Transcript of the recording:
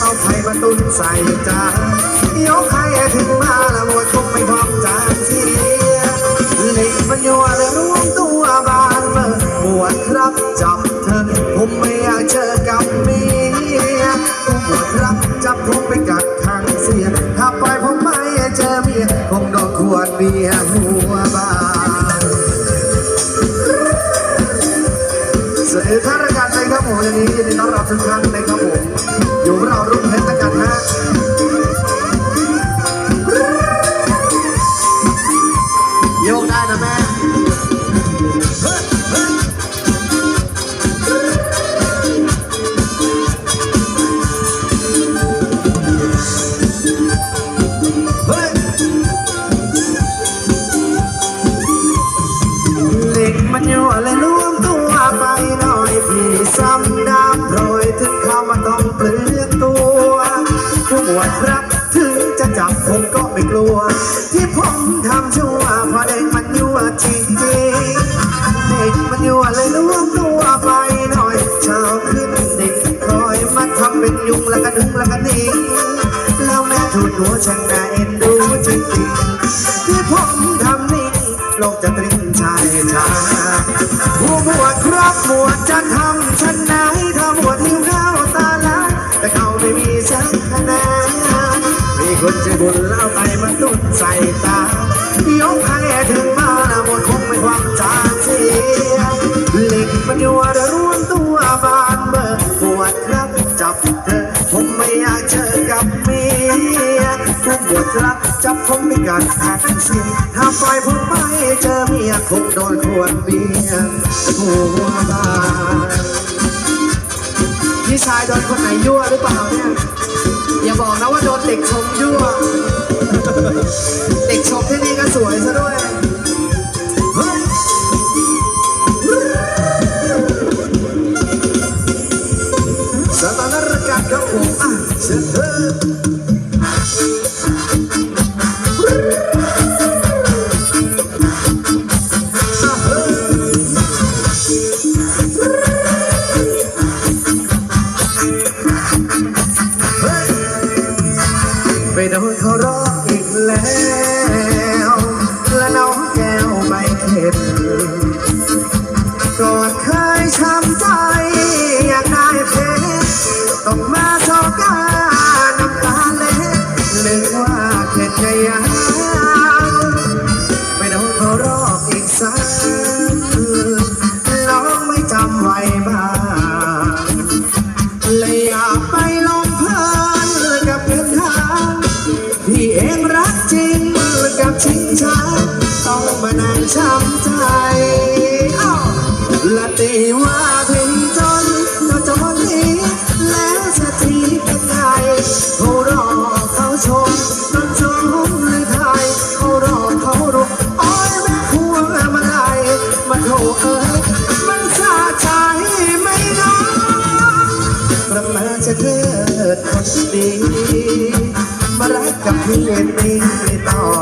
เอาไข่มาตุ้นใส่จานยกไข่ถึงมาละหมดคงไม่พร้อมจานเสียเล็กมันยัวเลยรวมตัวบานเมื่อหมวดรับจับเธอ ผมไม่อยากเจอกับเมียผมหมวดรับจับผมไปกัดทางเสีย ถ้าปล่อยผมไม่เจอเมียคงโดนขวดเบียร์หัวบานสวัสดีท่านรายการเลยครับผมวันนี้ยินดีต้อนรับทุกท่านนะครับผม อยู่เรารุ่นเพชรแล้วกันฮะโยกได้นะแม่เฮ้ยเฮ้ยเฮ้ยเล็กมันอยู่อะไรรวมตัวไปหน่อยพี่ซ้ำ ผู้หมวดรักถึงจะจับผมก็ไม่กลัว ที่ผมทำชั่วเพราะเด็กมันยู่จริงจริงเด็กมันยู่อะไรรวมตัวไปหน่อยเช้าขึ้นเด็กคอยมาทำเป็นยุงแล้วก็ดึงแล้วก็นิ่งแล้วแม่ทูดหัวช่างน่าเอ็นดูจริงๆที่ผมทำนิ่งโลกจะตริ้งชายชาผู้หมวดครับหมวดจะทำฉันไหนถ้าหมวดหิ้วข้าวตาละแต่เขาไม่มีสักคะแนน คนใจบุญเล่าไปมาตุ้นใส่ตายกให้ถึงมาหมดคงไม่ความจาเสียเหล็กมันยู่รรวมตัวบานเบิกปวดรับจับเธอผมไม่อยากเจอกับเมียผู้หมวดรักจับผมไม่กัดหักเสียถ้าปล่อยผมไปเจอเมียคงโดนขวดเบียร์หัวบานพี่ชายโดนคนไหนยั่วหรือเปล่าานการณ์ครับผมอะเชิญเธอไปโดนเขาร้องอีกแล้ว และน้องแก้วไม่เข็ด สักคืนน้องไม่จำไว้บ้างเลยอยากไปลงเพลินกับเพื่อนทางพี่เองรักจริงกับชิงช้าต้องมานั่งช้ำใจอ้าวละตีว่า ประมาจะเกิดคนดี มารักกับพี่เอ็นนี่ต่อ